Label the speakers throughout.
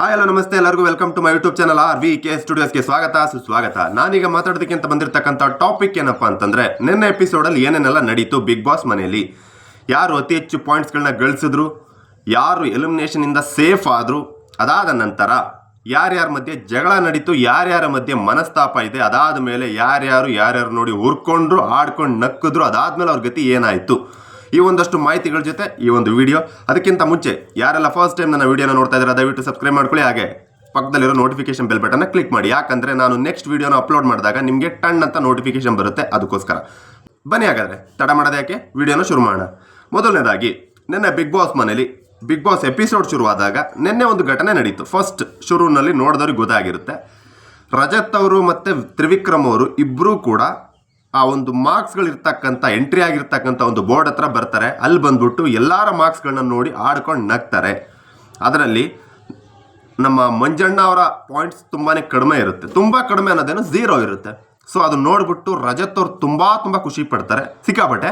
Speaker 1: Hi hello ನಮಸ್ತೆ. ಎಲ್ಲರಿಗೂ welcome to my YouTube channel R V K ಸ್ಟುಡಿಯೋಸ್ಗೆ ಸ್ವಾಗತ. ಸುಸ್ವಾಗತ. ನಾನೀಗ ಮಾತಾಡೋದಕ್ಕೆ ಅಂತ ಬಂದಿರತಕ್ಕಂಥ ಟಾಪಿಕ್ ಏನಪ್ಪಾ ಅಂತಂದ್ರೆ, ನಿನ್ನೆ ಎಪಿಸೋಡಲ್ಲಿ ಏನೇನೆಲ್ಲ ನಡೀತು ಬಿಗ್ ಬಾಸ್ ಮನೆಯಲ್ಲಿ. ಯಾರು ಅತಿ ಹೆಚ್ಚು ಪಾಯಿಂಟ್ಸ್ಗಳನ್ನ ಗಳಿಸಿದ್ರು, ಯಾರು ಎಲಿಮಿನೇಷನ್ ಇಂದ ಸೇಫ್ ಆದ್ರು, ಅದಾದ ನಂತರ ಯಾರ್ಯಾರ ಮಧ್ಯೆ ಜಗಳ ನಡೀತು, ಯಾರ್ಯಾರ ಮಧ್ಯೆ ಮನಸ್ತಾಪ ಇದೆ, ಅದಾದ ಮೇಲೆ ಯಾರ್ಯಾರು ಯಾರ್ಯಾರು ನೋಡಿ ಹುರ್ಕೊಂಡ್ರು, ಆಡ್ಕೊಂಡು ನಕ್ಕಿದ್ರು, ಅದಾದ್ಮೇಲೆ ಅವ್ರ ಗತಿ ಏನಾಯ್ತು? ಈ ಒಂದಷ್ಟು ಮಾಹಿತಿಗಳ ಜೊತೆ ಈ ಒಂದು ವಿಡಿಯೋ. ಅದಕ್ಕಿಂತ ಮುಂಚೆ, ಯಾರೆಲ್ಲ ಫಸ್ಟ್ ಟೈಮ್ ನನ್ನ ವಿಡಿಯೋನ ನೋಡ್ತಾ ಇದ್ದಾರೆ, ದಯವಿಟ್ಟು ಸಬ್ಸ್ಕ್ರೈಬ್ ಮಾಡ್ಕೊಳ್ಳಿ. ಹಾಗೆ ಪಕ್ಕದಲ್ಲಿರೋ ನೋಟಿಫಿಕೇಶನ್ ಬೆಲ್ ಬಟನ್ನ ಕ್ಲಿಕ್ ಮಾಡಿ. ಯಾಕಂದ್ರೆ ನಾನು ನೆಕ್ಸ್ಟ್ ವಿಡಿಯೋನ ಅಪ್ಲೋಡ್ ಮಾಡಿದಾಗ ನಿಮಗೆ ಟನ್ ಅಂತ ನೋಟಿಫಿಕೇಶನ್ ಬರುತ್ತೆ. ಅದಕ್ಕೋಸ್ಕರ. ಬನ್ನಿ ಹಾಗಾದ್ರೆ, ತಡ ಮಾಡೋದು ಯಾಕೆ? ವಿಡಿಯೋನ ಶುರು ಮಾಡೋಣ. ಮೊದಲನೇದಾಗಿ, ನಿನ್ನೆ ಬಿಗ್ ಬಾಸ್ ಮನೇಲಿ ಬಿಗ್ ಬಾಸ್ ಎಪಿಸೋಡ್ ಶುರುವಾದಾಗ ನಿನ್ನೆ ಒಂದು ಘಟನೆ ನಡೀತು. ಫಸ್ಟ್ ಶುರುವಿನಲ್ಲಿ ನೋಡಿದವ್ರಿಗೆ ಗೊತ್ತಾಗಿರುತ್ತೆ. ರಜತ್ ಅವರು ಮತ್ತು ತ್ರಿವಿಕ್ರಮ್ ಅವರು ಇಬ್ಬರೂ ಕೂಡ ಆ ಒಂದು ಮಾರ್ಕ್ಸ್ಗಳಿರ್ತಕ್ಕಂಥ ಎಂಟ್ರಿ ಆಗಿರ್ತಕ್ಕಂಥ ಒಂದು ಬೋರ್ಡ್ ಹತ್ರ ಬರ್ತಾರೆ. ಅಲ್ಲಿ ಬಂದ್ಬಿಟ್ಟು ಎಲ್ಲರ ಮಾರ್ಕ್ಸ್ಗಳನ್ನ ನೋಡಿ ಆಡ್ಕೊಂಡು ನಗ್ತಾರೆ. ಅದರಲ್ಲಿ ನಮ್ಮ ಮಂಜಣ್ಣ ಅವರ ಪಾಯಿಂಟ್ಸ್ ತುಂಬಾನೇ ಕಡಿಮೆ ಇರುತ್ತೆ. ತುಂಬಾ ಕಡಿಮೆ ಅನ್ನೋದೇನು ಝೀರೋ ಇರುತ್ತೆ. ಸೊ ಅದು ನೋಡ್ಬಿಟ್ಟು ರಜತ್ ಅವ್ರು ತುಂಬಾ ತುಂಬಾ ಖುಷಿ ಪಡ್ತಾರೆ. ಸಿಕ್ಕಾಪಟ್ಟೆ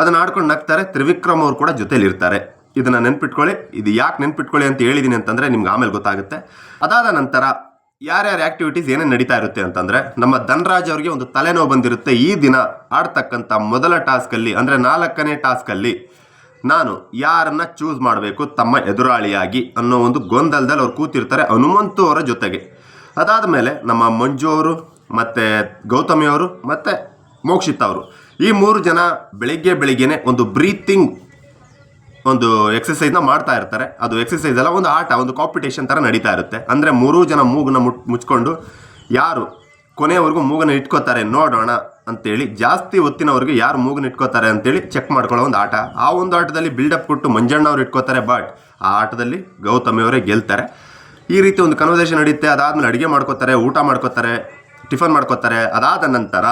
Speaker 1: ಅದನ್ನ ಆಡ್ಕೊಂಡು ನಗ್ತಾರೆ. ತ್ರಿವಿಕ್ರಮ್ ಅವರು ಕೂಡ ಜೊತೆಯಲ್ಲಿರ್ತಾರೆ ಇದನ್ನ ನೆನ್ಪಿಟ್ಕೊಳ್ಳಿ. ಇದು ಯಾಕೆ ನೆನ್ಪಿಟ್ಕೊಳ್ಳಿ ಅಂತ ಹೇಳಿದೀನಿ ಅಂತಂದ್ರೆ ನಿಮ್ಗೆ ಆಮೇಲೆ ಗೊತ್ತಾಗುತ್ತೆ. ಅದಾದ ನಂತರ ಯಾರ್ಯಾರ ಆಕ್ಟಿವಿಟೀಸ್ ಏನೇನು ನಡೀತಾ ಇರುತ್ತೆ ಅಂತಂದ್ರೆ ನಮ್ಮ ಧನರಾಜ್ ಅವರಿಗೆ ಒಂದು ತಲೆನೋವು ಬಂದಿರುತ್ತೆ ಈ ದಿನ ಆಡ್ತಕ್ಕಂಥ ಮೊದಲ ಟಾಸ್ಕಲ್ಲಿ ಅಂದರೆ ನಾಲ್ಕನೇ ಟಾಸ್ಕಲ್ಲಿ ನಾನು ಯಾರನ್ನ ಚೂಸ್ ಮಾಡಬೇಕು, ತಮ್ಮ ಎದುರಾಳಿಯಾಗಿ ಅನ್ನೋ ಒಂದು ಗೊಂದಲದಲ್ಲಿ ಅವ್ರು ಕೂತಿರ್ತಾರೆ ಹನುಮಂತು ಅವರ ಜೊತೆಗೆ. ಅದಾದ ಮೇಲೆ ನಮ್ಮ ಮಂಜು ಅವರು, ಮತ್ತು ಗೌತಮಿ ಅವರು, ಮತ್ತು ಮೋಕ್ಷಿತ್ ಅವರು. ಈ ಮೂರು ಜನ ಬೆಳಿಗ್ಗೆ ಬೆಳಿಗ್ಗೆನೆ ಒಂದು ಬ್ರೀತಿಂಗ್ ಒಂದು ಎಕ್ಸಸೈಸ್ನ ಮಾಡ್ತಾ ಇರ್ತಾರೆ. ಅದು ಎಕ್ಸಸೈಸ್ ಅಲ್ಲ, ಒಂದು ಆಟ, ಒಂದು ಕಾಂಪಿಟೇಷನ್ ಥರ ನಡೀತಾ ಇರುತ್ತೆ. ಅಂದರೆ ಮೂರೂ ಜನ ಮೂಗನ್ನ ಮುಟ್, ಮುಚ್ಕೊಂಡು ಯಾರು ಕೊನೆಯವರೆಗೂ ಮೂಗನ್ನ ಇಟ್ಕೋತಾರೆ, ನೋಡೋಣ ಅಂತೇಳಿ, ಜಾಸ್ತಿ ಹೊತ್ತಿನವರೆಗೆ ಯಾರು ಮೂಗನ್ನ ಇಟ್ಕೋತಾರೆ ಅಂತೇಳಿ ಚೆಕ್ ಮಾಡ್ಕೊಳ್ಳೋ ಒಂದು ಆಟ. ಆ ಒಂದು ಆಟದಲ್ಲಿ ಬಿಲ್ಡಪ್ ಕೊಟ್ಟು ಮಂಜಣ್ಣ ಅವ್ರು ಇಟ್ಕೋತಾರೆ ಬಟ್ ಆ ಆಟದಲ್ಲಿ ಗೌತಮಿ ಅವರೇ ಗೆಲ್ತಾರೆ. ಈ ರೀತಿ ಒಂದು ಕನ್ವರ್ಸೇಷನ್ ನಡೆಯುತ್ತೆ ಅದಾದಮೇಲೆ ಅಡುಗೆ ಮಾಡ್ಕೋತಾರೆ, ಊಟ ಮಾಡ್ಕೋತಾರೆ ಟಿಫನ್ ಮಾಡ್ಕೋತಾರೆ. ಅದಾದ ನಂತರ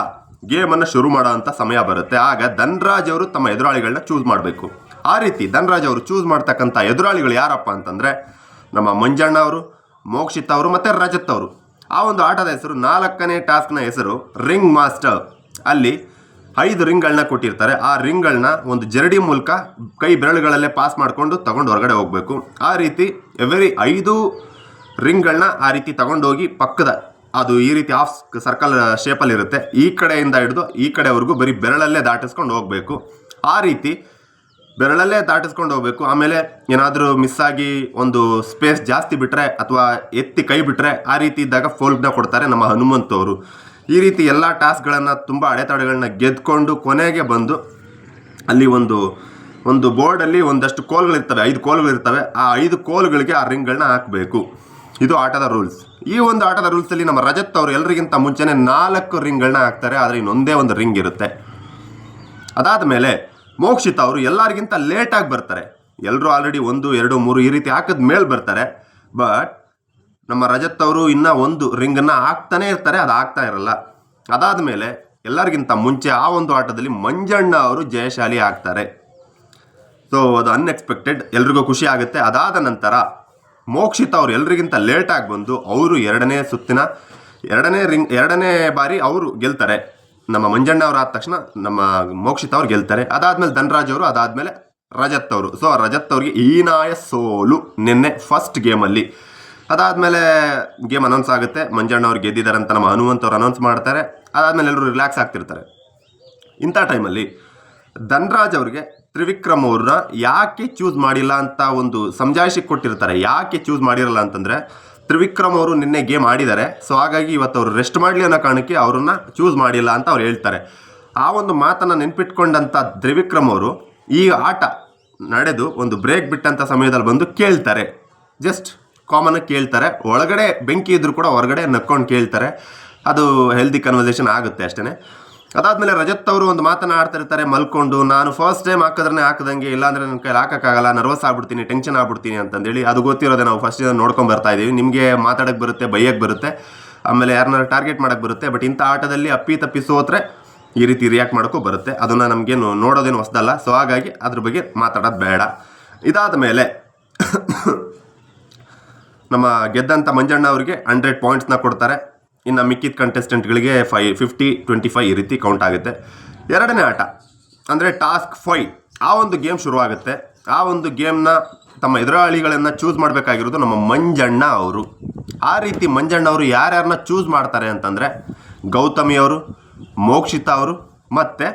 Speaker 1: ಗೇಮನ್ನು ಶುರು ಮಾಡೋ ಅಂತ ಸಮಯ ಬರುತ್ತೆ. ಆಗ ಧನ್ರಾಜ್ ಅವರು ತಮ್ಮ ಎದುರಾಳಿಗಳನ್ನ ಚೂಸ್ ಮಾಡಬೇಕು. ಆ ರೀತಿ ಧನರಾಜ್ ಅವರು ಚೂಸ್ ಮಾಡ್ತಕ್ಕಂಥ ಎದುರಾಳಿಗಳು ಯಾರಪ್ಪ ಅಂತಂದರೆ ನಮ್ಮ ಮಂಜಣ್ಣ ಅವರು, ಮೋಕ್ಷಿತ್ ಅವರು ಮತ್ತು ರಜತ್ ಅವರು. ಆ ಒಂದು ಆಟದ ಹೆಸರು ನಾಲ್ಕನೇ ಟಾಸ್ಕ್ನ ಹೆಸರು ರಿಂಗ್ ಮಾಸ್ಟರ್ ಅಲ್ಲಿ ಐದು ರಿಂಗ್ಗಳನ್ನ ಕೊಟ್ಟಿರ್ತಾರೆ. ಆ ರಿಂಗ್ಗಳನ್ನ ಒಂದು ಜರಡಿ ಮೂಲಕ ಕೈ ಬೆರಳುಗಳಲ್ಲೇ ಪಾಸ್ ಮಾಡಿಕೊಂಡು ತಗೊಂಡು ಹೊರಗಡೆ ಹೋಗಬೇಕು. ಆ ರೀತಿ ಎವರಿ ಐದು ರಿಂಗ್ಗಳನ್ನ ಆ ರೀತಿ ತಗೊಂಡೋಗಿ ಪಕ್ಕದ ಅದು ಈ ರೀತಿ ಆಫ್ ಸರ್ಕಲ್ ಶೇಪಲ್ಲಿರುತ್ತೆ ಈ ಕಡೆಯಿಂದ ಹಿಡಿದು ಈ ಕಡೆವರೆಗೂ ಬರೀ ಬೆರಳಲ್ಲೇ ದಾಟಿಸ್ಕೊಂಡು ಹೋಗಬೇಕು. ಆ ರೀತಿ ಬೆರಳಲ್ಲೇ ದಾಟಿಸ್ಕೊಂಡು ಹೋಗ್ಬೇಕು. ಆಮೇಲೆ ಏನಾದರೂ ಮಿಸ್ ಆಗಿ ಒಂದು ಸ್ಪೇಸ್ ಜಾಸ್ತಿ ಬಿಟ್ಟರೆ ಅಥವಾ ಎತ್ತಿ ಕೈ ಬಿಟ್ಟರೆ ಆ ರೀತಿ ಇದ್ದಾಗ ಫೋಲ್ಗ್ನ ಕೊಡ್ತಾರೆ ನಮ್ಮ ಹನುಮಂತ್ ಅವರು. ಈ ರೀತಿ ಎಲ್ಲ ಟಾಸ್ಕ್ಗಳನ್ನು ತುಂಬ ಅಡೆತಡೆಗಳನ್ನ ಗೆದ್ಕೊಂಡು ಕೊನೆಗೆ ಬಂದು ಅಲ್ಲಿ ಒಂದು ಒಂದು ಬೋರ್ಡಲ್ಲಿ ಒಂದಷ್ಟು ಕೋಲ್ಗಳಿರ್ತವೆ ಐದು ಕೋಲ್ಗಳಿರ್ತವೆ ಆ ಐದು ಕೋಲ್ಗಳಿಗೆ ಆ ರಿಂಗ್ಗಳನ್ನ ಹಾಕಬೇಕು. ಇದು ಆಟದ ರೂಲ್ಸ್ ಈ ಒಂದು ಆಟದ ರೂಲ್ಸಲ್ಲಿ ನಮ್ಮ ರಜತ್ ಅವರು ಎಲ್ಲರಿಗಿಂತ ಮುಂಚೆನೆ ನಾಲ್ಕು ರಿಂಗ್ಗಳನ್ನ ಹಾಕ್ತಾರೆ. ಆದರೆ ಇನ್ನೊಂದೇ ಒಂದು ರಿಂಗ್ ಇರುತ್ತೆ. ಅದಾದ ಮೇಲೆ ಮೋಕ್ಷಿತ್ ಅವರು ಎಲ್ಲರಿಗಿಂತ ಲೇಟಾಗಿ ಬರ್ತಾರೆ. ಎಲ್ಲರೂ ಆಲ್ರೆಡಿ ಒಂದು, ಎರಡು, ಮೂರು ಈ ರೀತಿ ಹಾಕಿದ ಮೇಲೆ ಬರ್ತಾರೆ. ಬಟ್ ನಮ್ಮ ರಜತ್ ಅವರು ಇನ್ನೂ ಒಂದು ರಿಂಗನ್ನು ಹಾಕ್ತಾನೆ ಇರ್ತಾರೆ, ಅದು ಆಗ್ತಾ ಇರಲ್ಲ. ಅದಾದ ಮೇಲೆ ಎಲ್ಲರಿಗಿಂತ ಮುಂಚೆ ಆ ಒಂದು ಆಟದಲ್ಲಿ ಮಂಜಣ್ಣ ಅವರು ಜಯಶಾಲಿ ಆಗ್ತಾರೆ. ಸೊ ಅದು ಅನ್ಎಕ್ಸ್ಪೆಕ್ಟೆಡ್ ಎಲ್ರಿಗೂ ಖುಷಿ ಆಗುತ್ತೆ. ಅದಾದ ನಂತರ ಮೋಕ್ಷಿತ ಅವರು ಎಲ್ರಿಗಿಂತ ಲೇಟಾಗಿ ಬಂದು, ಅವರು ಎರಡನೇ ಸುತ್ತಿನ, ಎರಡನೇ ರಿಂಗ್ ಎರಡನೇ ಬಾರಿ ಅವರು ಗೆಲ್ತಾರೆ. ನಮ್ಮ ಮಂಜಣ್ಣ ಅವರು ಆದ ತಕ್ಷಣ ನಮ್ಮ ಮೋಕ್ಷಿತ್ ಅವ್ರು ಗೆಲ್ತಾರೆ. ಅದಾದ್ಮೇಲೆ ಧನರಾಜ್ ಅವರು, ಅದಾದ್ಮೇಲೆ ರಜತ್ ಅವರು. ಸೊ ರಜತ್ ಅವ್ರಿಗೆ ಈನಾಯ ಸೋಲು ನಿನ್ನೆ ಫಸ್ಟ್ ಗೇಮಲ್ಲಿ ಅದಾದ್ಮೇಲೆ ಗೇಮ್ ಅನೌನ್ಸ್ ಆಗುತ್ತೆ. ಮಂಜಣ್ಣ ಅವ್ರು ಗೆದ್ದಿದ್ದಾರೆ ಅಂತ ನಮ್ಮ ಹನುಮಂತ್ ಅವ್ರು ಅನೌನ್ಸ್ ಮಾಡ್ತಾರೆ. ಅದಾದ್ಮೇಲೆ ಎಲ್ಲರೂ ರಿಲ್ಯಾಕ್ಸ್ ಆಗ್ತಿರ್ತಾರೆ. ಇಂಥ ಟೈಮಲ್ಲಿ ಧನರಾಜ್ ಅವ್ರಿಗೆ ತ್ರಿವಿಕ್ರಮ್ ಅವ್ರನ್ನ ಯಾಕೆ ಚೂಸ್ ಮಾಡಿಲ್ಲ ಅಂತ ಒಂದು ಸಮಜಾಯಿಷಿ ಕೊಟ್ಟಿರ್ತಾರೆ. ಯಾಕೆ ಚೂಸ್ ಮಾಡಿರಲ್ಲ ಅಂತಂದ್ರೆ ತ್ರಿವಿಕ್ರಮ್ ಅವರು ನಿನ್ನೆ ಗೇಮ್ ಆಡಿದ್ದಾರೆ. ಸೊ ಹಾಗಾಗಿ ಇವತ್ತು ಅವರು ರೆಸ್ಟ್ ಮಾಡಲಿ ಅನ್ನೋ ಕಾರಣಕ್ಕೆ ಅವ್ರನ್ನ ಚೂಸ್ ಮಾಡಿಲ್ಲ ಅಂತ ಅವ್ರು ಹೇಳ್ತಾರೆ. ಆ ಒಂದು ಮಾತನ್ನು ನೆನ್ಪಿಟ್ಕೊಂಡಂಥ ತ್ರಿವಿಕ್ರಮ್ ಅವರು ಈ ಆಟ ನಡೆದು ಒಂದು ಬ್ರೇಕ್ ಬಿಟ್ಟಂಥ ಸಮಯದಲ್ಲಿ ಬಂದು ಕೇಳ್ತಾರೆ. ಜಸ್ಟ್ ಕಾಮನ್ ಕೇಳ್ತಾರೆ. ಒಳಗಡೆ ಬೆಂಕಿ ಇದ್ದರೂ ಕೂಡ ಹೊರಗಡೆ ನಕ್ಕೊಂಡು ಕೇಳ್ತಾರೆ. ಅದು ಹೆಲ್ದಿ ಕನ್ವರ್ಸೇಷನ್ ಆಗುತ್ತೆ ಅಷ್ಟೇ ಅದಾದ್ಮೇಲೆ ರಜತ್ ಅವರು ಒಂದು ಮಾತನ್ನ ಆಡ್ತಿರ್ತಾರೆ ಮಲ್ಕೊಂಡು, ನಾನು ಫಸ್ಟ್ ಟೈಮ್ ಹಾಕಿದ್ರೆ ಹಾಕದಂಗೆ ಇಲ್ಲಾಂದ್ರೆ ನನ್ನ ಕೈಲಿ ಹಾಕಕ್ಕಾಗಲ್ಲ ನರ್ವಸ್ ಆಗ್ಬಿಡ್ತೀನಿ ಟೆನ್ಷನ್ ಆಗ್ಬಿಡ್ತೀನಿ ಅಂತಂದೇಳಿ. ಅದು ಗೊತ್ತಿರೋದೇ ನಾವು ಫಸ್ಟ್ ನೋಡ್ಕೊಂಡು ಬರ್ತಾ ಇದೀವಿ. ನಿಮಗೆ ಮಾತಾಡಕ್ಕೆ ಬರುತ್ತೆ ಬೈಯಕ್ಕೆ ಬರುತ್ತೆ, ಆಮೇಲೆ ಯಾರನ್ನ ಟಾರ್ಗೆಟ್ ಮಾಡಕ್ಕೆ ಬರುತ್ತೆ ಬಟ್ ಇಂಥ ಆಟದಲ್ಲಿ ಅಪ್ಪಿ ತಪ್ಪಿ ಸೋತ್ರೆ ಈ ರೀತಿ ರಿಯಾಕ್ಟ್ ಮಾಡೋಕ್ಕೂ ಬರುತ್ತೆ. ಅದನ್ನ ನಮಗೇನು ನೋಡೋದೇನು ಹೊಸದಲ್ಲ. ಸೊ ಹಾಗಾಗಿ ಅದ್ರ ಬಗ್ಗೆ ಮಾತಾಡೋದು ಬೇಡ. ಇದಾದ ಮೇಲೆ ನಮ್ಮ ಗೆದ್ದಂಥ ಮಂಜಣ್ಣ ಅವರಿಗೆ ಹಂಡ್ರೆಡ್ ಪಾಯಿಂಟ್ಸ್ನ ಕೊಡ್ತಾರೆ. ಇನ್ನು ಮಿಕ್ಕಿದ ಕಂಟೆಸ್ಟೆಂಟ್ಗಳಿಗೆ ಫೈ ಫಿಫ್ಟಿ ಟ್ವೆಂಟಿ ಫೈವ್ ಈ ರೀತಿ ಕೌಂಟ್ ಆಗುತ್ತೆ. ಎರಡನೇ ಆಟ, ಅಂದರೆ ಟಾಸ್ಕ್ ಫೈ ಆ ಒಂದು ಗೇಮ್ ಶುರುವಾಗುತ್ತೆ. ಆ ಒಂದು ಗೇಮ್ನ ತಮ್ಮ ಎದುರಾಳಿಗಳನ್ನು ಚೂಸ್ ಮಾಡಬೇಕಾಗಿರೋದು ನಮ್ಮ ಮಂಜಣ್ಣ ಅವರು. ಆ ರೀತಿ ಮಂಜಣ್ಣ ಅವರು ಯಾರ್ಯಾರನ್ನ ಚೂಸ್ ಮಾಡ್ತಾರೆ ಅಂತಂದರೆ ಗೌತಮಿ ಅವರು, ಮೋಕ್ಷಿತಾ ಅವರು, ಮತ್ತು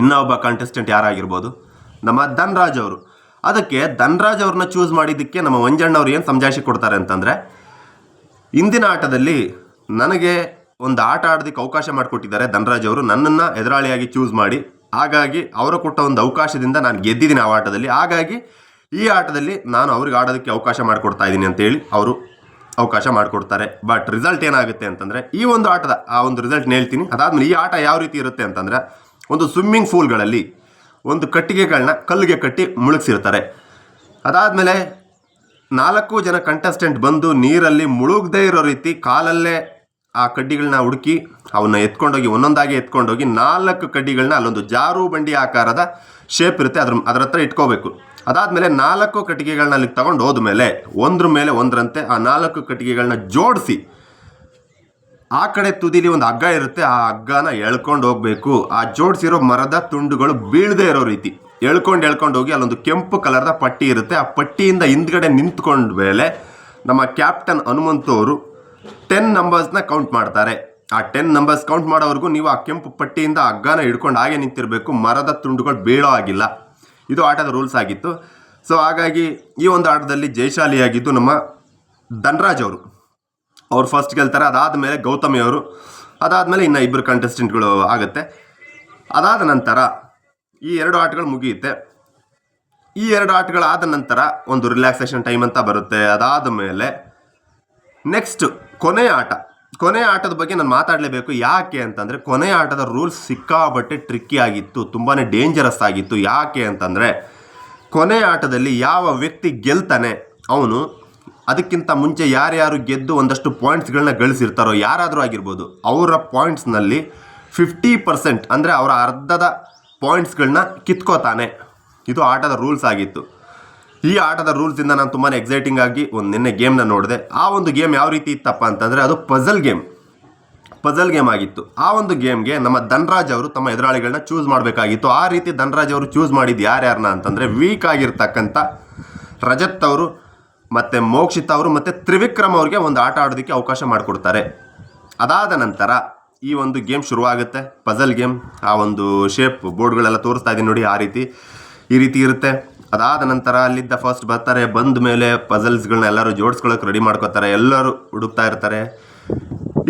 Speaker 1: ಇನ್ನೊಬ್ಬ ಕಂಟೆಸ್ಟೆಂಟ್ ಯಾರಾಗಿರ್ಬೋದು? ನಮ್ಮ ಧನ್ರಾಜ್ ಅವರು. ಅದಕ್ಕೆ ಧನ್ರಾಜ್ ಅವ್ರನ್ನ ಚೂಸ್ ಮಾಡಿದ್ದಕ್ಕೆ ನಮ್ಮ ಮಂಜಣ್ಣ ಅವ್ರು ಏನು ಸಂಜಾಯಿಸಿ ಕೊಡ್ತಾರೆ ಅಂತಂದರೆ, ಇಂದಿನ ಆಟದಲ್ಲಿ ನನಗೆ ಒಂದು ಆಟ ಆಡೋದಕ್ಕೆ ಅವಕಾಶ ಮಾಡಿಕೊಟ್ಟಿದ್ದಾರೆ ಧನರಾಜ್ ಅವರು. ನನ್ನನ್ನು ಎದುರಾಳಿಯಾಗಿ ಚೂಸ್ ಮಾಡಿ. ಹಾಗಾಗಿ ಅವರು ಕೊಟ್ಟ ಒಂದು ಅವಕಾಶದಿಂದ ನಾನು ಗೆದ್ದಿದ್ದೀನಿ ಆ ಆಟದಲ್ಲಿ. ಹಾಗಾಗಿ ಈ ಆಟದಲ್ಲಿ ನಾನು ಅವ್ರಿಗೆ ಆಡೋದಕ್ಕೆ ಅವಕಾಶ ಮಾಡಿಕೊಡ್ತಾ ಇದ್ದೀನಿ ಅಂತೇಳಿ ಅವರು ಅವಕಾಶ ಮಾಡಿಕೊಡ್ತಾರೆ. ಬಟ್ ರಿಸಲ್ಟ್ ಏನಾಗುತ್ತೆ ಅಂತಂದರೆ, ಈ ಒಂದು ಆಟದ, ಆ ಒಂದು ರಿಸಲ್ಟ್ ಹೇಳ್ತೀನಿ. ಅದಾದಮೇಲೆ ಈ ಆಟ ಯಾವ ರೀತಿ ಇರುತ್ತೆ ಅಂತಂದರೆ, ಒಂದು ಸ್ವಿಮ್ಮಿಂಗ್ ಫೂಲ್ಗಳಲ್ಲಿ ಒಂದು ಕಟ್ಟಿಗೆಗಳನ್ನ ಕಲ್ಲಿಗೆ ಕಟ್ಟಿ ಮುಳುಗಿಸಿರ್ತಾರೆ. ಅದಾದಮೇಲೆ ನಾಲ್ಕು ಜನ ಕಂಟೆಸ್ಟೆಂಟ್ ಬಂದು ನೀರಲ್ಲಿ ಮುಳುಗದೇ ಇರೋ ರೀತಿ ಕಾಲಲ್ಲೇ ಆ ಕಡ್ಡಿಗಳನ್ನ ಹುಡುಕಿ ಅವನ್ನ ಎತ್ಕೊಂಡೋಗಿ, ಒಂದೊಂದಾಗಿ ಎತ್ಕೊಂಡೋಗಿ ನಾಲ್ಕು ಕಡ್ಡಿಗಳನ್ನ ಅಲ್ಲೊಂದು ಜಾರು ಬಂಡಿ ಆಕಾರದ ಶೇಪ್ ಇರುತ್ತೆ. ಅದ್ರ, ಅದರ ಹತ್ರ ಇಟ್ಕೋಬೇಕು. ಅದಾದಮೇಲೆ ನಾಲ್ಕು ಕಟ್ಟಿಗೆಗಳನ್ನ ಅಲ್ಲಿಗೆ ತಗೊಂಡು ಹೋದ್ಮೇಲೆ ಒಂದ್ರ ಮೇಲೆ ಒಂದರಂತೆ ಆ ನಾಲ್ಕು ಕಟ್ಟಿಗೆಗಳನ್ನ ಜೋಡಿಸಿ ಆ ಕಡೆ ತುದಿಲಿ ಒಂದು ಹಗ್ಗ ಇರುತ್ತೆ. ಆ ಹಗ್ಗನ ಎಳ್ಕೊಂಡು ಹೋಗ್ಬೇಕು. ಆ ಜೋಡಿಸಿರೋ ಮರದ ತುಂಡುಗಳು ಬೀಳದೇ ಇರೋ ರೀತಿ. ಎಳ್ಕೊಂಡು ಎಳ್ಕೊಂಡು ಹೋಗಿ ಅಲ್ಲೊಂದು ಕೆಂಪು ಕಲರ್ದ ಪಟ್ಟಿ ಇರುತ್ತೆ. ಆ ಪಟ್ಟಿಯಿಂದ ಹಿಂದ್ಗಡೆ ನಿಂತ್ಕೊಂಡ ಮೇಲೆ ನಮ್ಮ ಕ್ಯಾಪ್ಟನ್ ಹನುಮಂತು ಅವರು ಟೆನ್ ನಂಬರ್ಸ್ನ ಕೌಂಟ್ ಮಾಡ್ತಾರೆ. ಆ ಟೆನ್ ನಂಬರ್ಸ್ ಕೌಂಟ್ ಮಾಡೋವರೆಗೂ ನೀವು ಆ ಕೆಂಪು ಪಟ್ಟಿಯಿಂದ ಹಗ್ಗನ ಹಿಡ್ಕೊಂಡು ಹಾಗೆ ನಿಂತಿರಬೇಕು. ಮರದ ತುಂಡುಗಳು ಬೀಳೋ ಆಗಿಲ್ಲ ಇದು ಆಟದ ರೂಲ್ಸ್ ಆಗಿತ್ತು. ಸೊ ಹಾಗಾಗಿ ಈ ಒಂದು ಆಟದಲ್ಲಿ ಜಯಶಾಲಿಯಾಗಿದ್ದು ನಮ್ಮ ಧನ್ರಾಜ್ ಅವರು. ಅವ್ರು ಫಸ್ಟ್ ಗೆಲ್ತಾರೆ. ಅದಾದಮೇಲೆ ಗೌತಮಿ ಅವರು. ಅದಾದಮೇಲೆ ಇನ್ನು ಇಬ್ಬರು ಕಂಟೆಸ್ಟೆಂಟ್ಗಳು ಆಗುತ್ತೆ. ಅದಾದ ನಂತರ ಈ ಎರಡು ಆಟಗಳು ಮುಗಿಯುತ್ತೆ. ಈ ಎರಡು ಆಟಗಳಾದ ನಂತರ ಒಂದು ರಿಲ್ಯಾಕ್ಸೇಷನ್ ಟೈಮ್ ಅಂತ ಬರುತ್ತೆ. ಅದಾದ ಮೇಲೆ ನೆಕ್ಸ್ಟ್ ಕೊನೆಯ ಆಟ. ಕೊನೆಯ ಆಟದ ಬಗ್ಗೆ ನಾನು ಮಾತಾಡಲೇಬೇಕು. ಯಾಕೆ ಅಂತಂದರೆ ಕೊನೆಯ ಆಟದ ರೂಲ್ಸ್ ಸಿಕ್ಕಾಬಟ್ಟೆ ಟ್ರಿಕ್ಕಿ ಆಗಿತ್ತು ತುಂಬಾ ಡೇಂಜರಸ್ ಆಗಿತ್ತು. ಯಾಕೆ ಅಂತಂದರೆ ಕೊನೆಯ ಆಟದಲ್ಲಿ ಯಾವ ವ್ಯಕ್ತಿ ಗೆಲ್ತಾನೆ, ಅವನು ಅದಕ್ಕಿಂತ ಮುಂಚೆ ಯಾರ್ಯಾರು ಗೆದ್ದು ಒಂದಷ್ಟು ಪಾಯಿಂಟ್ಸ್ಗಳನ್ನ ಗಳಿಸಿರ್ತಾರೋ, ಯಾರಾದರೂ ಆಗಿರ್ಬೋದು, ಅವರ ಪಾಯಿಂಟ್ಸ್ನಲ್ಲಿ ಫಿಫ್ಟಿ ಪರ್ಸೆಂಟ್ ಅಂದರೆ ಅವರ ಅರ್ಧದ ಪಾಯಿಂಟ್ಸ್ಗಳನ್ನ ಕಿತ್ಕೋತಾನೆ. ಇದು ಆಟದ ರೂಲ್ಸ್ ಆಗಿತ್ತು. ಈ ಆಟದ ರೂಲ್ಸಿಂದ ನಾನು ತುಂಬಾ ಎಕ್ಸೈಟಿಂಗ್ ಆಗಿ ಒಂದು ನಿನ್ನೆ ಗೇಮ್ನ ನೋಡಿದೆ. ಆ ಒಂದು ಗೇಮ್ ಯಾವ ರೀತಿ ಇತ್ತಪ್ಪ ಅಂತಂದರೆ ಅದು ಪಜಲ್ ಗೇಮ್ ಪಜಲ್ ಗೇಮ್ ಆಗಿತ್ತು. ಆ ಒಂದು ಗೇಮ್ಗೆ ನಮ್ಮ ಧನ್ರಾಜ್ ಅವರು ತಮ್ಮ ಎದುರಾಳಿಗಳನ್ನ ಚೂಸ್ ಮಾಡಬೇಕಾಗಿತ್ತು. ಆ ರೀತಿ ಧನ್ರಾಜ್ ಅವರು ಚೂಸ್ ಮಾಡಿದ್ದು ಯಾರ್ಯಾರನ್ನ ಅಂತಂದರೆ ವೀಕ್ ಆಗಿರ್ತಕ್ಕಂಥ ರಜತ್ ಅವರು, ಮತ್ತು ಮೋಕ್ಷಿತ್ ಅವರು, ಮತ್ತು ತ್ರಿವಿಕ್ರಮ್ ಅವ್ರಿಗೆ ಒಂದು ಆಟ ಆಡೋದಕ್ಕೆ ಅವಕಾಶ ಮಾಡಿಕೊಡ್ತಾರೆ. ಅದಾದ ನಂತರ ಈ ಒಂದು ಗೇಮ್ ಶುರುವಾಗುತ್ತೆ. ಪಜಲ್ ಗೇಮ್ ಆ ಒಂದು ಶೇಪ್ ಬೋರ್ಡ್ಗಳೆಲ್ಲ ತೋರಿಸ್ತಾ ಇದ್ದೀನಿ ನೋಡಿ ಆ ರೀತಿ. ಈ ರೀತಿ ಇರುತ್ತೆ. ಅದಾದ ನಂತರ ಅಲ್ಲಿದ್ದ ಫಸ್ಟ್ ಬರ್ತಾರೆ, ಬಂದ ಮೇಲೆ ಪಜಲ್ಸ್ಗಳನ್ನ ಎಲ್ಲರೂ ಜೋಡಿಸ್ಕೊಳ್ಳೋಕೆ ರೆಡಿ ಮಾಡ್ಕೋತಾರೆ, ಎಲ್ಲರೂ ಹುಡುಕ್ತಾ ಇರ್ತಾರೆ.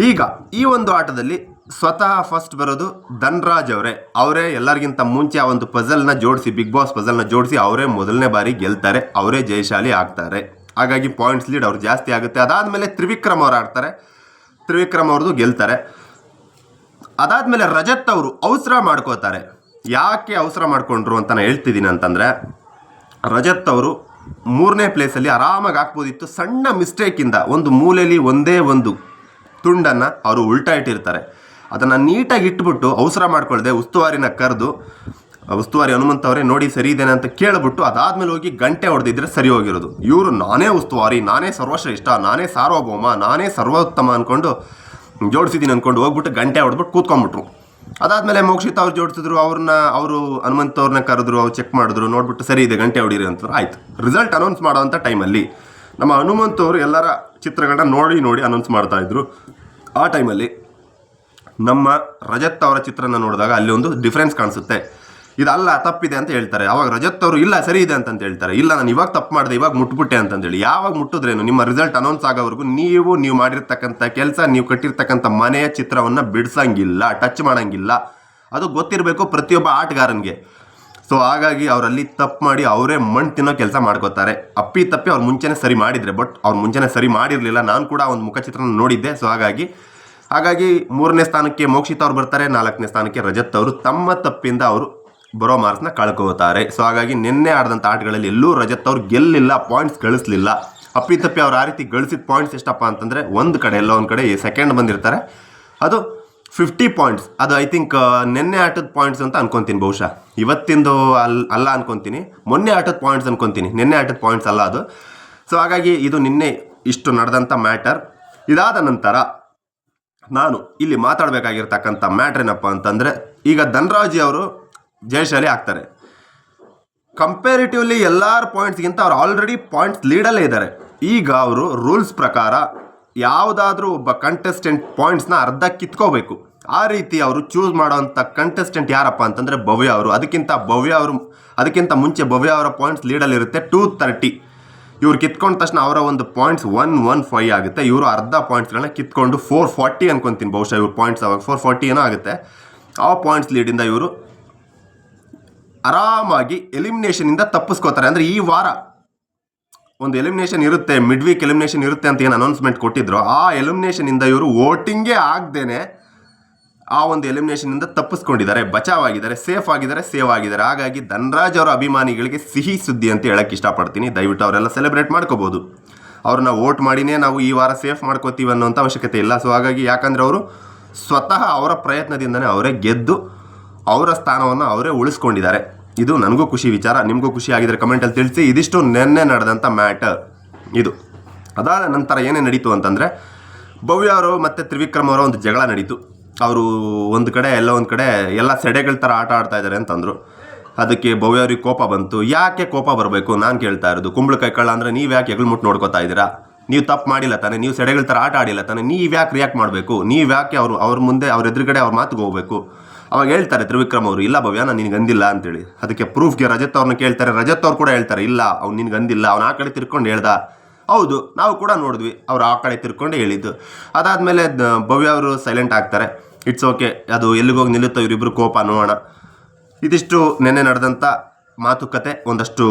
Speaker 1: ಈಗ ಈ ಒಂದು ಆಟದಲ್ಲಿ ಸ್ವತಃ ಫಸ್ಟ್ ಬರೋದು ಧನ್ರಾಜ್ ಅವರೇ. ಅವರೇ ಎಲ್ಲರಿಗಿಂತ ಮುಂಚೆ ಆ ಒಂದು ಪಜಲ್ನ ಜೋಡಿಸಿ ಬಿಗ್ ಬಾಸ್ ಪಜಲ್ನ ಜೋಡಿಸಿ ಅವರೇ ಮೊದಲನೇ ಬಾರಿ ಗೆಲ್ತಾರೆ, ಅವರೇ ಜಯಶಾಲಿ ಆಗ್ತಾರೆ. ಹಾಗಾಗಿ ಪಾಯಿಂಟ್ಸ್ ಲೀಡ್ ಅವ್ರು ಜಾಸ್ತಿ ಆಗುತ್ತೆ. ಅದಾದಮೇಲೆ ತ್ರಿವಿಕ್ರಮ್ ಅವ್ರು ಆಡ್ತಾರೆ. ತ್ರಿವಿಕ್ರಮ್ ಅವ್ರದ್ದು ಗೆಲ್ತಾರೆ. ಅದಾದಮೇಲೆ ರಜತ್ ಅವರು ಅವಸರ ಮಾಡ್ಕೋತಾರೆ. ಯಾಕೆ ಅವಸರ ಮಾಡ್ಕೊಂಡ್ರು ಅಂತ ನಾನು ಹೇಳ್ತಿದ್ದೀನಿ ಅಂತಂದರೆ ರಜತ್ ಅವರು ಮೂರನೇ ಪ್ಲೇಸಲ್ಲಿ ಆರಾಮಾಗಿ ಹಾಕ್ಬೋದಿತ್ತು. ಸಣ್ಣ ಮಿಸ್ಟೇಕಿಂದ ಒಂದು ಮೂಲೆಯಲ್ಲಿ ಒಂದೇ ಒಂದು ತುಂಡನ್ನು ಅವರು ಉಲ್ಟಾ ಇಟ್ಟಿರ್ತಾರೆ. ಅದನ್ನು ನೀಟಾಗಿ ಇಟ್ಬಿಟ್ಟು ಅವಸರ ಮಾಡ್ಕೊಳ್ದೆ ಉಸ್ತುವಾರಿನ ಕರೆದು, ಉಸ್ತುವಾರಿ ಹನುಮಂತ ಅವರೇ, ನೋಡಿ, ಸರಿ ಇದೇನೆ ಅಂತ ಕೇಳಿಬಿಟ್ಟು ಅದಾದ್ಮೇಲೆ ಹೋಗಿ ಗಂಟೆ ಹೊಡೆದಿದ್ರೆ ಸರಿ ಹೋಗಿರೋದು. ಇವರು ನಾನೇ ಉಸ್ತುವಾರಿ, ನಾನೇ ಸರ್ವಶ್ರೇಷ್ಠ, ನಾನೇ ಸಾರ್ವಭೌಮ, ನಾನೇ ಸರ್ವೋತ್ತಮ ಅಂದ್ಕೊಂಡು ಜೋಡಿಸಿದ್ದೀನಿ ಅಂದ್ಕೊಂಡು ಹೋಗ್ಬಿಟ್ಟು ಗಂಟೆ ಹೊಡೆದ್ಬಿಟ್ಟು ಕೂತ್ಕೊಂಡ್ಬಿಟ್ರು. ಅದಾದ್ಮೇಲೆ ಮೋಕ್ಷಿತ್ ಅವ್ರು ಜೋಡಿಸಿದ್ರು, ಅವ್ರನ್ನ, ಅವರು ಹನುಮಂತ ಅವ್ರನ್ನ ಕರೆದ್ರು, ಅವ್ರು ಚೆಕ್ ಮಾಡಿದ್ರು, ನೋಡ್ಬಿಟ್ಟು ಸರಿ ಇದೆ, ಗಂಟೆ ಹೊಡೀರಿ ಅಂತ ಆಯ್ತು. ರಿಸಲ್ಟ್ ಅನೌನ್ಸ್ ಮಾಡೋವಂಥ ಟೈಮಲ್ಲಿ ನಮ್ಮ ಹನುಮಂತ ಅವರು ಎಲ್ಲರ ಚಿತ್ರಗಳನ್ನ ನೋಡಿ ನೋಡಿ ಅನೌನ್ಸ್ ಮಾಡ್ತಾ ಇದ್ರು. ಆ ಟೈಮಲ್ಲಿ ನಮ್ಮ ರಜತ್ ಅವರ ಚಿತ್ರನ ನೋಡಿದಾಗ ಅಲ್ಲಿ ಒಂದು ಡಿಫ್ರೆನ್ಸ್ ಕಾಣಿಸುತ್ತೆ. ಇದಲ್ಲ ತಪ್ಪಿದೆ ಅಂತ ಹೇಳ್ತಾರೆ. ಅವಾಗ ರಜತ್ ಅವರು, ಇಲ್ಲ, ಸರಿ ಇದೆ ಅಂತ ಹೇಳ್ತಾರೆ. ಇಲ್ಲ, ನಾನು ಇವಾಗ ತಪ್ಪು ಮಾಡಿದೆ, ಇವಾಗ ಮುಟ್ಬಿಟ್ಟೆ ಅಂತಂದೇಳಿ ಯಾವಾಗ ಮುಟ್ಟಿದ್ರೇನು, ನಿಮ್ಮ ರಿಸಲ್ಟ್ ಅನೌನ್ಸ್ ಆಗೋವರೆಗೂ ನೀವು ನೀವು ಮಾಡಿರ್ತಕ್ಕಂಥ ಕೆಲಸ, ನೀವು ಕಟ್ಟಿರ್ತಕ್ಕಂಥ ಮನೆಯ ಚಿತ್ರವನ್ನು ಬಿಡಿಸಂಗಿಲ್ಲ ಟಚ್ ಮಾಡಂಗಿಲ್ಲ. ಅದು ಗೊತ್ತಿರಬೇಕು ಪ್ರತಿಯೊಬ್ಬ ಆಟಗಾರನಿಗೆ. ಸೊ ಹಾಗಾಗಿ ಅವರಲ್ಲಿ ತಪ್ಪು ಮಾಡಿ ಅವರೇ ಮಣ್ಣು ತಿನ್ನೋ ಕೆಲಸ ಮಾಡ್ಕೋತಾರೆ. ಅಪ್ಪಿ ತಪ್ಪಿ ಅವ್ರು ಮುಂಚೆನೇ ಸರಿ ಮಾಡಿದರೆ ಬಟ್ ಅವ್ರು ಮುಂಚೆನೇ ಸರಿ ಮಾಡಿರಲಿಲ್ಲ. ನಾನು ಕೂಡ ಒಂದು ಮುಖಚಿತ್ರನ ನೋಡಿದ್ದೆ. ಸೊ ಹಾಗಾಗಿ ಹಾಗಾಗಿ ಮೂರನೇ ಸ್ಥಾನಕ್ಕೆ ಮೋಕ್ಷಿತ ಅವ್ರು ಬರ್ತಾರೆ. ನಾಲ್ಕನೇ ಸ್ಥಾನಕ್ಕೆ ರಜತ್ ಅವರು. ತಮ್ಮ ತಪ್ಪಿಂದ ಅವರು ಬರೋ ಮಾರ್ಕ್ಸ್ನ ಕಳ್ಕೋತಾರೆ ಸೊ ಹಾಗಾಗಿ ನಿನ್ನೆ ಆಡಿದಂಥ ಆಟಗಳಲ್ಲಿ ಎಲ್ಲೂ ರಜತ್ ಅವ್ರು ಗೆಲ್ಲಿಲ್ಲ ಪಾಯಿಂಟ್ಸ್ ಗಳಿಸಲಿಲ್ಲ. ಅಪ್ಪಿ ತಪ್ಪಿ ಅವ್ರು ಆ ರೀತಿ ಗಳಿಸಿದ ಪಾಯಿಂಟ್ಸ್ ಎಷ್ಟಪ್ಪ ಅಂತಂದರೆ ಒಂದು ಕಡೆ ಎಲ್ಲ ಒಂದು ಕಡೆ ಸೆಕೆಂಡ್ ಬಂದಿರ್ತಾರೆ. ಅದು ಫಿಫ್ಟಿ ಪಾಯಿಂಟ್ಸ್ ಅದು ಐ ಥಿಂಕ್ ನಿನ್ನೆ ಆಟದ ಪಾಯಿಂಟ್ಸ್ ಅಂತ ಅನ್ಕೊಂತೀನಿ ಬಹುಶಃ. ಇವತ್ತಿಂದು ಅಲ್, ಅಲ್ಲ ಅನ್ಕೊಂತೀನಿ. ಮೊನ್ನೆ ಆಟದ ಪಾಯಿಂಟ್ಸ್ ಅನ್ಕೊಂತೀನಿ. ನಿನ್ನೆ ಆಟದ ಪಾಯಿಂಟ್ಸ್ ಅಲ್ಲ ಅದು. ಸೊ ಹಾಗಾಗಿ ಇದು ನಿನ್ನೆ ಇಷ್ಟು ನಡೆದಂಥ ಮ್ಯಾಟರ್ ಇದಾದ ನಂತರ ನಾನು ಇಲ್ಲಿ ಮಾತಾಡಬೇಕಾಗಿರ್ತಕ್ಕಂಥ ಮ್ಯಾಟ್ರ್ ಏನಪ್ಪ ಅಂತಂದರೆ ಈಗ ಧನ್ರಾಜಿ ಅವರು ಜಯಶಾಲಿ ಆಗ್ತಾರೆ. ಕಂಪೇರಿಟಿವ್ಲಿ ಎಲ್ಲರ ಪಾಯಿಂಟ್ಸ್ಗಿಂತ ಅವ್ರು ಆಲ್ರೆಡಿ ಪಾಯಿಂಟ್ಸ್ ಲೀಡಲ್ಲೇ ಇದ್ದಾರೆ ಈಗ ಅವರು ರೂಲ್ಸ್ ಪ್ರಕಾರ ಯಾವುದಾದ್ರೂ ಒಬ್ಬ ಕಂಟೆಸ್ಟೆಂಟ್ ಪಾಯಿಂಟ್ಸ್ನ ಅರ್ಧ ಕಿತ್ಕೋಬೇಕು. ಆ ರೀತಿ ಅವರು ಚೂಸ್ ಮಾಡೋವಂಥ ಕಂಟೆಸ್ಟೆಂಟ್ ಯಾರಪ್ಪ ಅಂತಂದರೆ ಭವ್ಯ ಅವರು. ಅದಕ್ಕಿಂತ ಭವ್ಯ ಅವರು, ಅದಕ್ಕಿಂತ ಮುಂಚೆ ಭವ್ಯ ಅವರ ಪಾಯಿಂಟ್ಸ್ ಲೀಡಲ್ಲಿರುತ್ತೆ ಟೂ ತರ್ಟಿ ಇವ್ರು ಕಿತ್ಕೊಂಡ ತಕ್ಷಣ ಅವರ ಒಂದು ಪಾಯಿಂಟ್ಸ್ ಒನ್ ಒನ್ ಫೈ ಆಗುತ್ತೆ. ಇವರು ಅರ್ಧ ಪಾಯಿಂಟ್ಸ್ಗಳನ್ನ ಕಿತ್ಕೊಂಡು ಫೋರ್ ಫಾರ್ಟಿ ಅನ್ಕೊಂತೀನಿ. ಬಹುಶಃ ಇವ್ರ ಪಾಯಿಂಟ್ಸ್ ಅವಾಗ ಫೋರ್ ಫಾರ್ಟಿ ಏನೋ ಆಗುತ್ತೆ. ಆ ಪಾಯಿಂಟ್ಸ್ ಲೀಡಿಂದ ಇವರು ಆರಾಮಾಗಿ ಎಲಿಮಿನೇಷನಿಂದ ತಪ್ಪಿಸ್ಕೋತಾರೆ. ಅಂದರೆ ಈ ವಾರ ಒಂದು ಎಲಿಮಿನೇಷನ್ ಇರುತ್ತೆ ಮಿಡ್ ವೀಕ್ ಎಲಿಮಿನೇಷನ್ ಇರುತ್ತೆ ಅಂತ ಏನು ಅನೌನ್ಸ್ಮೆಂಟ್ ಕೊಟ್ಟಿದ್ರು, ಆ ಎಲಿಮಿನೇಷನಿಂದ ಇವರು ವೋಟಿಂಗೇ ಆಗದೇನೆ ಆ ಒಂದು ಎಲಿಮಿನೇಷನಿಂದ ತಪ್ಪಿಸ್ಕೊಂಡಿದ್ದಾರೆ. ಬಚಾವಾಗಿದ್ದಾರೆ ಸೇಫ್ ಆಗಿದ್ದಾರೆ ಸೇವ್ ಆಗಿದ್ದಾರೆ. ಹಾಗಾಗಿ ಧನರಾಜ್ ಅವರ ಅಭಿಮಾನಿಗಳಿಗೆ ಸಿಹಿ ಸುದ್ದಿ ಅಂತ ಹೇಳಕ್ಕೆ ಇಷ್ಟಪಡ್ತೀನಿ. ದಯವಿಟ್ಟು ಅವರೆಲ್ಲ ಸೆಲೆಬ್ರೇಟ್ ಮಾಡ್ಕೋಬೋದು. ಅವ್ರನ್ನ ವೋಟ್ ಮಾಡಿನೇ ನಾವು ಈ ವಾರ ಸೇಫ್ ಮಾಡ್ಕೋತೀವಿ ಅನ್ನೋಂಥ ಅವಶ್ಯಕತೆ ಇಲ್ಲ. ಸೊ ಹಾಗಾಗಿ ಯಾಕಂದರೆ ಅವರು ಸ್ವತಃ ಅವರ ಪ್ರಯತ್ನದಿಂದನೇ ಅವರೇ ಗೆದ್ದು ಅವರ ಸ್ಥಾನವನ್ನು ಅವರೇ ಉಳಿಸ್ಕೊಂಡಿದ್ದಾರೆ. ಇದು ನನಗೂ ಖುಷಿ ವಿಚಾರ, ನಿಮಗೂ ಖುಷಿ ಆಗಿದ್ರೆ ಕಮೆಂಟಲ್ಲಿ ತಿಳಿಸಿ. ಇದಿಷ್ಟು ನಿನ್ನೆ ನಡೆದಂಥ ಮ್ಯಾಟರ್ ಇದು. ಅದಾದ ನಂತರ ಏನೇ ನಡೀತು ಅಂತಂದರೆ, ಭವ್ಯ ಅವರು ಮತ್ತು ತ್ರಿವಿಕ್ರಮ್ ಅವರ ಒಂದು ಜಗಳ ನಡೀತು. ಅವರು ಒಂದು ಕಡೆ, ಎಲ್ಲ ಒಂದು ಕಡೆ, ಎಲ್ಲ ಸೆಡೆಗಳ ಥರ ಆಟ ಆಡ್ತಾ ಇದ್ದಾರೆ ಅಂತಂದರು. ಅದಕ್ಕೆ ಭವ್ಯ ಅವ್ರಿಗೆ ಕೋಪ ಬಂತು. ಯಾಕೆ ಕೋಪ ಬರಬೇಕು? ನಾನು ಕೇಳ್ತಾ ಇರೋದು, ಕುಂಬಳಕಾಯಿ ಕಳ್ಳ ಅಂದರೆ ನೀವು ಯಾಕೆ ಮುಟ್ಟು ನೋಡ್ಕೋತಾ ಇದ್ದೀರಾ? ನೀವು ತಪ್ಪು ಮಾಡಿಲ್ಲ ತಾನೆ, ನೀವು ಸೆಡೆಗಳ ಥರ ಆಟ ಆಡಿಲ್ಲ ತಾನೆ, ನೀವು ಯಾಕೆ ರಿಯಾಕ್ಟ್ ಮಾಡಬೇಕು? ನೀವು ಯಾಕೆ ಅವರು, ಅವ್ರ ಮುಂದೆ, ಅವ್ರ ಎದುರುಗಡೆ ಅವ್ರ ಮಾತಿಗೆ ಹೋಗ್ಬೇಕು? ಅವಾಗ ಹೇಳ್ತಾರೆ, ತ್ರಿವಿಕ್ರಮ್ ಅವರು, ಇಲ್ಲ ಭವ್ಯ, ನಾನು ನಿನಗೆ ಅಂದಿಲ್ಲ ಅಂತೇಳಿ. ಅದಕ್ಕೆ ಪ್ರೂಫ್ಗೆ ರಜತ್ ಅವ್ರನ್ನ ಕೇಳ್ತಾರೆ. ರಜತ್ ಅವ್ರು ಕೂಡ ಹೇಳ್ತಾರೆ, ಇಲ್ಲ, ಅವ್ನು ನಿನ್ಗೆ ಅಂದಿಲ್ಲ, ಅವ್ನು ಆ ಕಡೆ ತಿರ್ಕೊಂಡು ಹೇಳ್ದ. ಹೌದು, ನಾವು ಕೂಡ ನೋಡಿದ್ವಿ, ಅವ್ರು ಆ ಕಡೆ ತಿರ್ಕೊಂಡು ಹೇಳಿದ್ದು. ಅದಾದಮೇಲೆ ಭವ್ಯ ಅವರು ಸೈಲೆಂಟ್ ಆಗ್ತಾರೆ. ಇಟ್ಸ್ ಓಕೆ ಅದು ಎಲ್ಲಿಗೋಗಿ ನಿಲ್ಲುತ್ತೋ ಇವರಿಬ್ಬರು ಕೋಪ, ನೋಡೋಣ. ಇದಿಷ್ಟು ನಿನ್ನೆ ನಡೆದಂಥ ಮಾತುಕತೆ, ಒಂದಷ್ಟು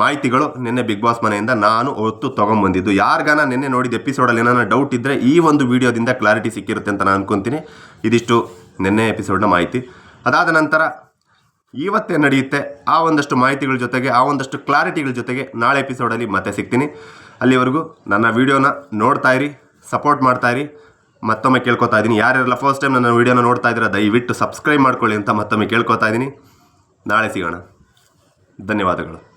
Speaker 1: ಮಾಹಿತಿಗಳು ನಿನ್ನೆ ಬಿಗ್ ಬಾಸ್ ಮನೆಯಿಂದ ನಾನು ಹೊತ್ತು ತೊಗೊಂಬಂದಿದ್ದು. ಯಾರಿಗಾನ ನಿನ್ನೆ ನೋಡಿದ ಎಪಿಸೋಡಲ್ಲಿ ಏನಾನ ಡೌಟ್ ಇದ್ದರೆ ಈ ಒಂದು ವಿಡಿಯೋದಿಂದ ಕ್ಲಾರಿಟಿ ಸಿಕ್ಕಿರುತ್ತೆ ಅಂತ ನಾನು ಅನ್ಕೊತೀನಿ. ಇದಿಷ್ಟು ನಿನ್ನೆ ಎಪಿಸೋಡ್ನ ಮಾಹಿತಿ. ಅದಾದ ನಂತರ ಇವತ್ತೇ ನಡೆಯುತ್ತೆ ಆ ಒಂದಷ್ಟು ಮಾಹಿತಿಗಳ ಜೊತೆಗೆ, ಆ ಒಂದಷ್ಟು ಕ್ಲಾರಿಟಿಗಳ ಜೊತೆಗೆ ನಾಳೆ ಎಪಿಸೋಡಲ್ಲಿ ಮತ್ತೆ ಸಿಗ್ತೀನಿ. ಅಲ್ಲಿವರೆಗೂ ನನ್ನ ವೀಡಿಯೋನ ನೋಡ್ತಾ ಇರಿ ಸಪೋರ್ಟ್ ಮಾಡ್ತಾ ಇರಿ. ಮತ್ತೊಮ್ಮೆ ಕೇಳ್ಕೊತಾ ಇದ್ದೀನಿ. ಯಾರ್ಯಾರೆಲ್ಲ ಫಸ್ಟ್ ಟೈಮ್ ನನ್ನ ವಿಡಿಯೋನ ನೋಡ್ತಾ ಇದ್ದೀರಾ, ದಯವಿಟ್ಟು ಸಬ್ಸ್ಕ್ರೈಬ್ ಮಾಡ್ಕೊಳ್ಳಿ ಅಂತ ಮತ್ತೊಮ್ಮೆ ಕೇಳ್ಕೊತಾ ಇದ್ದೀನಿ. ನಾಳೆ ಸಿಗೋಣ. ಧನ್ಯವಾದಗಳು.